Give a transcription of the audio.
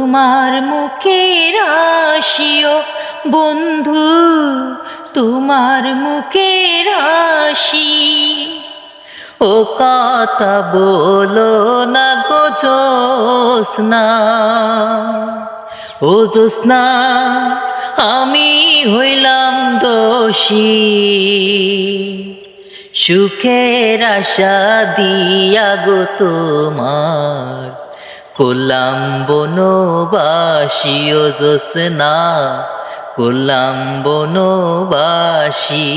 তোমার মুখের আসিও বন্ধু, তোমার মুখের আসি। ও কথা বলো না গো জোসনা ও জোসনা আমি হইলাম দোষী। সুখের আশা দিয়া গো তোমার করলাম বনবাসীয় জোসনা কুলাম বনবাসী।